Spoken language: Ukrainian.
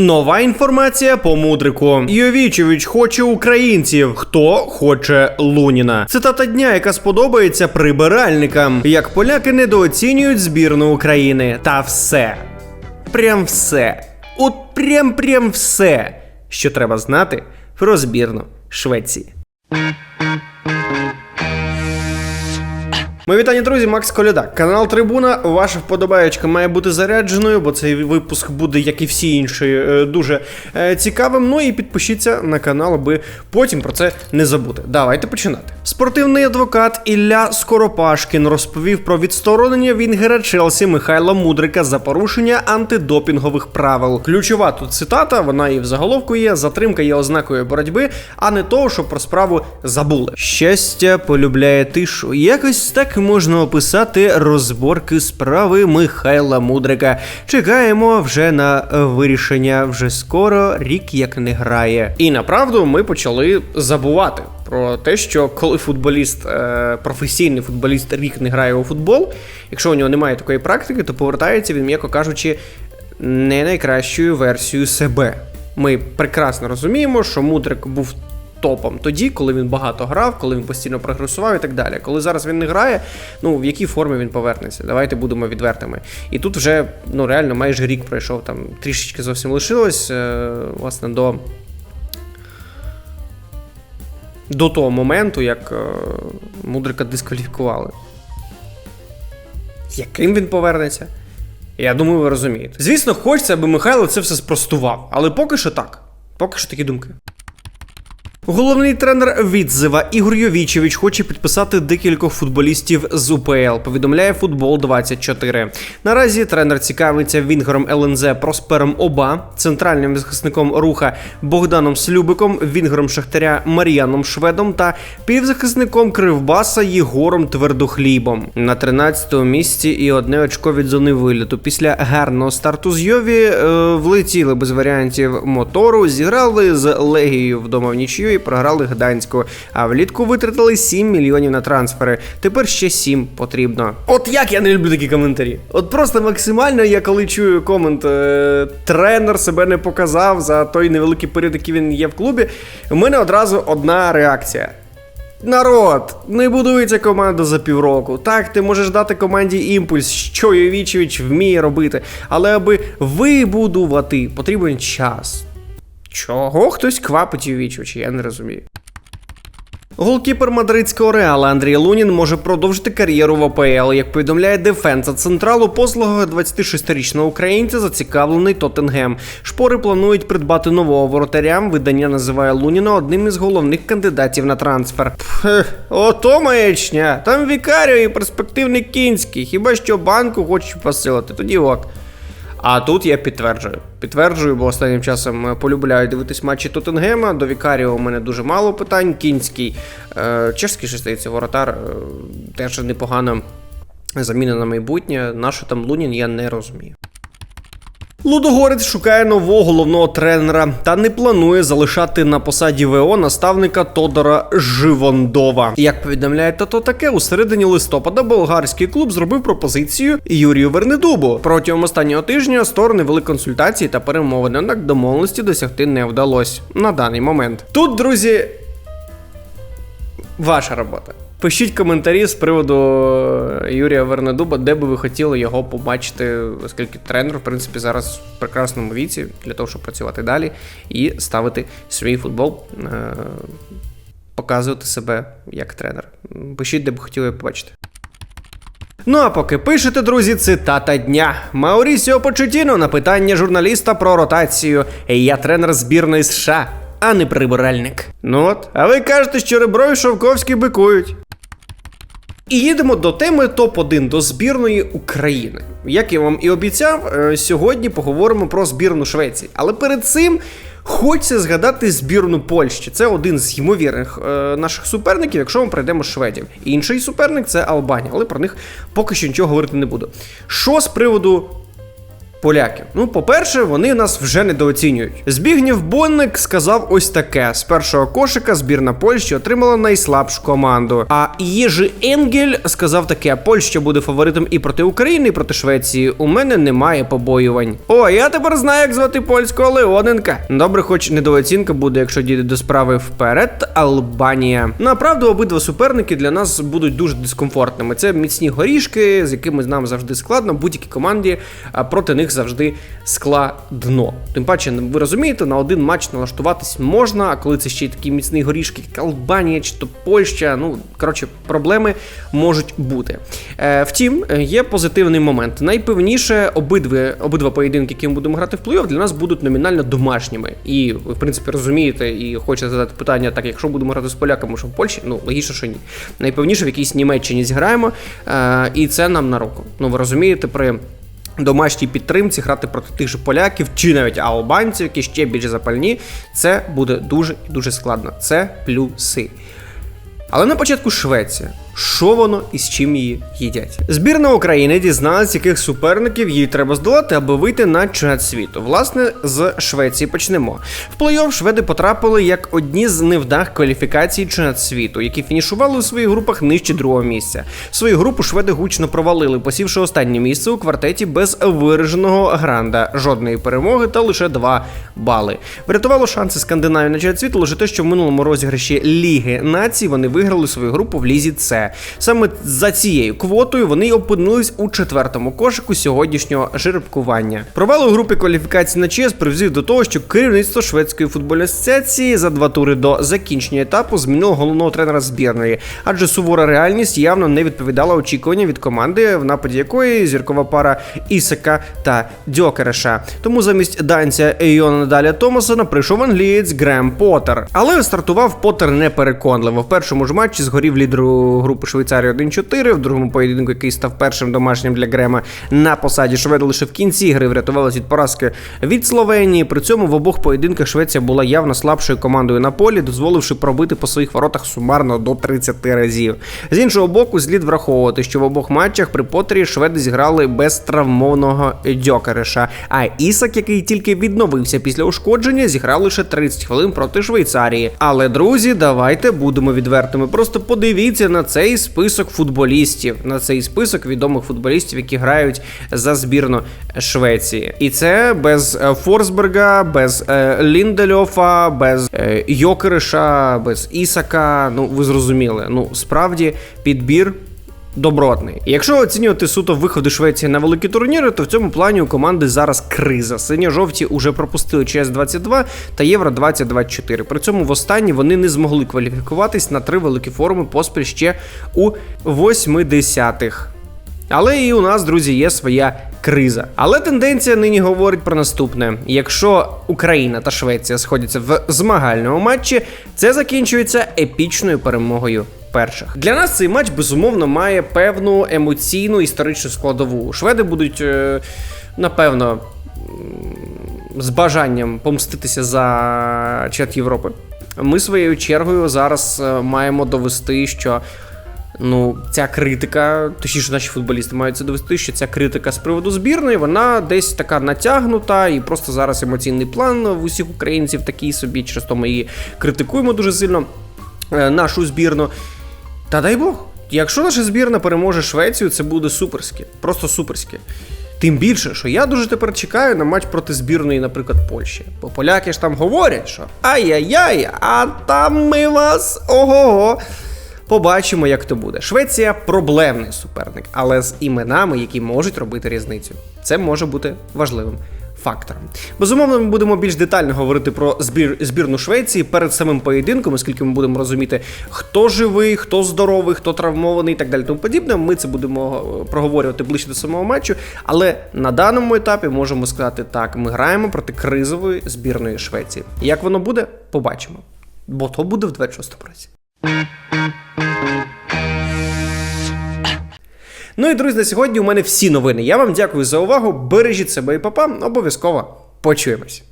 Нова інформація по мудрику. Йовічевич хоче українців. Хто хоче Луніна? Цитата дня, яка сподобається прибиральникам. Як поляки недооцінюють збірну України. Та все. Прям все. От прям прям все, що треба знати про збірну Швеції. Мої вітання, друзі, Макс Коляда. Канал Трибуна. Ваша вподобаєчка має бути зарядженою, бо цей випуск буде, як і всі інші, е, дуже е, цікавим. Ну і підпишіться на канал, аби потім про це не забути. Давайте починати. Спортивний адвокат Ілля Скоропашкін розповів про відсторонення Вінгера Челсі Михайла Мудрика за порушення антидопінгових правил. Ключова тут цитата, вона і в заголовку є. Затримка є ознакою боротьби, а не того, що про справу забули. Щастя полюбляє тишу. Якось так можна описати розборки справи Михайла Мудрика. Чекаємо вже на вирішення. Вже скоро рік як не грає. І направду ми почали забувати. Про те, що коли футболіст, е, професійний футболіст рік не грає у футбол, якщо у нього немає такої практики, то повертається він, м'яко кажучи, не найкращою версією себе. Ми прекрасно розуміємо, що Мудрик був топом тоді, коли він багато грав, коли він постійно прогресував і так далі. Коли зараз він не грає, ну в якій формі він повернеться? Давайте будемо відвертими. І тут вже ну реально майже рік пройшов, там трішечки зовсім лишилось, е, власне, до. До того моменту, як е, Мудрика дискваліфікували. Яким він повернеться? Я думаю, ви розумієте. Звісно, хочеться, аби Михайло це все спростував, але поки що так. Поки що такі думки. Головний тренер відзива Ігор Йовічевич хоче підписати декількох футболістів з УПЛ. Повідомляє футбол 24 Наразі тренер цікавиться Вінгером ЛНЗ Проспером Оба, центральним захисником руха Богданом Слюбиком, Вінгером Шахтаря Мар'яном Шведом та півзахисником Кривбаса Єгором Твердохлібом. На 13-му місці і одне очко від зони виліту. Після гарного старту з Йові е, влетіли без варіантів мотору, зіграли з Легією вдома в нічю і програли Гданську. А влітку витратили 7 мільйонів на трансфери. Тепер ще 7 потрібно. От як я не люблю такі коментарі. От просто максимально я коли чую комент е, тренер себе не показав за той невеликий період, який він є в клубі. У мене одразу одна реакція. Народ, не будується команда за півроку. Так, ти можеш дати команді імпульс, що Йовічевич вміє робити, але аби вибудувати, потрібен час. Чого хтось квапить Йовічевича, я не розумію. Голкіпер мадридського реала Андрій Лунін може продовжити кар'єру в АПЛ. Як повідомляє Дефенса Централу, послугою 26-річного українця зацікавлений Тоттенгем. Шпори планують придбати нового воротаря. Видання називає Луніна одним із головних кандидатів на трансфер. Пх, ото маячня. Там Вікаріо і перспективний кінський. Хіба що банку хочуть посилити, тоді ок. А тут я підтверджую. Підтверджую, бо останнім часом е, полюбляю дивитись матчі Тоттенгема. До Вікаріо у мене дуже мало питань. Кінський, е, чешський ще здається, воротар е, теж непогана заміна на майбутнє. Нащо там Лунін, я не розумію. Лудогорець шукає нового головного тренера та не планує залишати на посаді ВО наставника Тодора Живондова. Як повідомляє тато таке, у середині листопада болгарський клуб зробив пропозицію Юрію Вернедубу. Протягом останнього тижня сторони вели консультації та перемовини, однак домовленості досягти не вдалося на даний момент. Тут, друзі, ваша робота. Пишіть коментарі з приводу Юрія Вернедуба, де би ви хотіли його побачити, оскільки тренер, в принципі, зараз в прекрасному віці для того, щоб працювати далі і ставити свій футбол, е- показувати себе як тренер. Пишіть, де б хотіли побачити. Ну а поки пишете, друзі, цитата дня. Маурісіо Почетіно на питання журналіста про ротацію. Я тренер збірної США, а не прибиральник. Ну от, а ви кажете, що Ребро і Шовковський бикують. І їдемо до теми топ-1 до збірної України. Як я вам і обіцяв, е, сьогодні поговоримо про збірну Швеції. Але перед цим хочеться згадати збірну Польщі. Це один з ймовірних е, наших суперників, якщо ми прийдемо шведів. Інший суперник це Албанія, але про них поки що нічого говорити не буду. Що з приводу поляків. Ну, по-перше, вони нас вже недооцінюють. Збігнєв Бонник сказав ось таке: з першого кошика збірна Польщі отримала найслабшу команду. А Єжи Енгель сказав таке: Польща буде фаворитом і проти України, і проти Швеції. У мене немає побоювань. О, я тепер знаю, як звати польського Леоненка. Добре, хоч недооцінка буде, якщо дійде до справи вперед. Албанія. Направду, обидва суперники для нас будуть дуже дискомфортними. Це міцні горішки, з якими нам завжди складно. Будь-якій команді проти них завжди складно. Тим паче, ви розумієте, на один матч налаштуватись можна, а коли це ще й такі міцні горішки, як Албанія чи то Польща, ну коротше, проблеми можуть бути. Е, втім, е, є позитивний момент. Найпевніше обидві, обидва поєдинки, які ми будемо грати в плей-офф, для нас будуть номінально домашніми. І ви, в принципі, розумієте, і хочете задати питання, так якщо будемо грати з поляками, що в Польщі, ну логічно, що ні. Найпевніше в якійсь Німеччині зіграємо, е, і це нам на руку. Ну ви розумієте, при домашній підтримці грати проти тих же поляків чи навіть албанців, які ще більш запальні, це буде дуже і дуже складно. Це плюси. Але на початку Швеція. Що воно і з чим її їдять? Збірна України дізналась, яких суперників їй треба здолати, аби вийти на чемпіонат світу. Власне, з Швеції почнемо. В плей-офф шведи потрапили як одні з невдах кваліфікацій чемпіонат світу, які фінішували у своїх групах нижче другого місця. Свою групу шведи гучно провалили, посівши останнє місце у квартеті без вираженого гранда, жодної перемоги та лише два бали. Врятувало шанси Скандинавії на чемпіонат світу лише те, що в минулому розіграші Ліги націй вони виграли свою групу в лізі С. Саме за цією квотою вони опинились у четвертому кошику сьогоднішнього жеребкування. Провал у групі кваліфікації на ЧС привів до того, що керівництво шведської футбольної асоціації за два тури до закінчення етапу змінило головного тренера збірної, адже сувора реальність явно не відповідала очікуванням від команди, в нападі якої зіркова пара Ісака та Дьокереша. Тому замість данця Йона Надаля Томасона прийшов англієць Грем Поттер. Але стартував Поттер непереконливо. В першому ж матчі згорів лідеру групи Швейцарії 1-4, в другому поєдинку, який став першим домашнім для Грема на посаді Шведи лише в кінці гри врятувалась від поразки від Словенії. При цьому в обох поєдинках Швеція була явно слабшою командою на полі, дозволивши пробити по своїх воротах сумарно до 30 разів. З іншого боку, слід враховувати, що в обох матчах при Поттері шведи зіграли без травмованого Дьокереша. А Ісак, який тільки відновився після ушкодження, зіграв лише 30 хвилин проти Швейцарії. Але друзі, давайте будемо відвертими. Просто подивіться на цей список футболістів, на цей список відомих футболістів, які грають за збірну Швеції. І це без е, Форсберга, без е, Ліндельофа, без е, Йокериша, без Ісака. Ну, ви зрозуміли. Ну, справді підбір. Добротний. І Якщо оцінювати суто виходи Швеції на великі турніри, то в цьому плані у команди зараз криза. Синьо-жовті уже пропустили ЧС 22 та Євро 2024. При цьому в останні вони не змогли кваліфікуватись на три великі форуми поспіль ще у 80-х. Але і у нас, друзі, є своя криза. Але тенденція нині говорить про наступне: якщо Україна та Швеція сходяться в змагальному матчі, це закінчується епічною перемогою. Перших для нас цей матч безумовно має певну емоційну історичну складову. Шведи будуть е, напевно з бажанням помститися за чемпіонат Європи. Ми своєю чергою зараз е, маємо довести, що ну, ця критика, точніше, наші футболісти мають це довести, що ця критика з приводу збірної, вона десь така натягнута, і просто зараз емоційний план в усіх українців такий собі, через то ми її критикуємо дуже сильно. е, Нашу збірну. Та дай Бог, якщо наша збірна переможе Швецію, це буде суперське. Просто суперське. Тим більше, що я дуже тепер чекаю на матч проти збірної, наприклад, Польщі. Бо поляки ж там говорять, що ай-яй-яй, а там ми вас ого-го. Побачимо, як то буде. Швеція проблемний суперник, але з іменами, які можуть робити різницю. Це може бути важливим фактором. Безумовно, ми будемо більш детально говорити про збір, збірну Швеції перед самим поєдинком, оскільки ми будемо розуміти, хто живий, хто здоровий, хто травмований і так далі. Тому подібне. Ми це будемо е, проговорювати ближче до самого матчу. Але на даному етапі можемо сказати так: ми граємо проти кризової збірної Швеції. Як воно буде, побачимо. Бо то буде в 26 році. Ну і друзі, на сьогодні у мене всі новини. Я вам дякую за увагу. Бережіть себе і папа. Обов'язково почуємось.